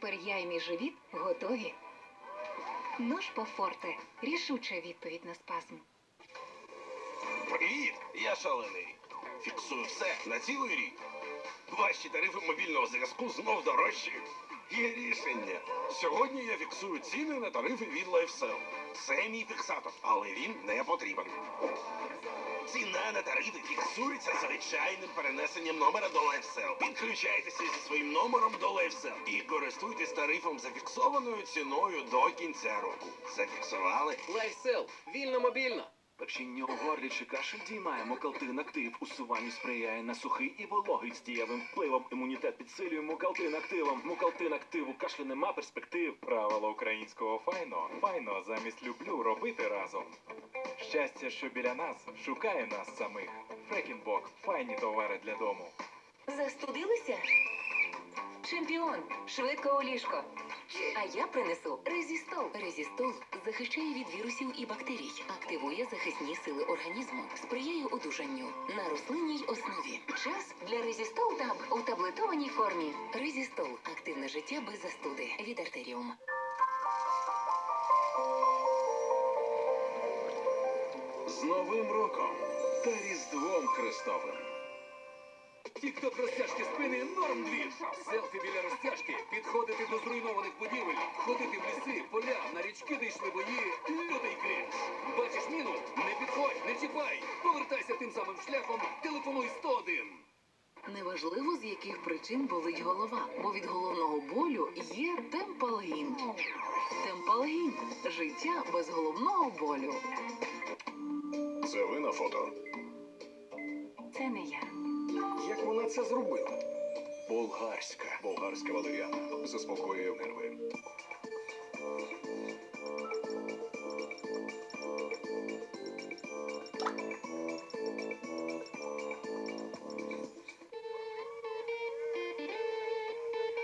Тепер я і мій живіт готові. Нож по форте. Рішуча відповідь на спазм. Привіт, я шалений. Фіксую все на цілий рік. Ваші тарифи мобільного зв'язку знов дорожчі. Є рішення. Сьогодні я фіксую ціни на тарифи від LifeSell. Це мій фіксатор, але він не потрібен. Ціна на тарифи фіксується звичайним перенесенням номера до LifeSell. Підключайтеся зі своїм номером до LifeSell і користуйтесь тарифом зафіксованою ціною до кінця року. Зафіксували? Лайфсел, вільно мобільно. Печіння чи кашель діймає мокалтин актив. Усуванню сприяє на сухий і вологий з дієвим впливом. Імунітет підсилює мукалтин активом. Мукалтин активу кашлю нема перспектив. Правило українського файно. Файно замість люблю робити разом. Щастя, що біля нас шукає нас самих. Фрекінбок. Файні товари для дому. Застудилися? Чемпіон, швидко у ліжко. А я принесу резістол. Резістол захищає від вірусів і бактерій, активує захисні сили організму, сприяє одужанню на рослинній основі. Час для резістол таб у таблетованій формі. Резістол активне життя без застуди від артеріум. З Новим роком та Різдвом Христовим. Тік-ток розтяжки спини норм двіж. Селфі біля розтяжки, підходити до зруйнованих будівель, річки, де йшли бої, лютий крінж. Бачиш міну? Не підходь, не чіпай. Повертайся тим самим шляхом, телефонуй 101. Неважливо, з яких причин болить голова, бо від головного болю є темпалгін. Темпалгін життя без головного болю. Це ви на фото. Це не я. Як вона це зробила? Болгарська. Болгарська валеріана. Заспокоює нерви.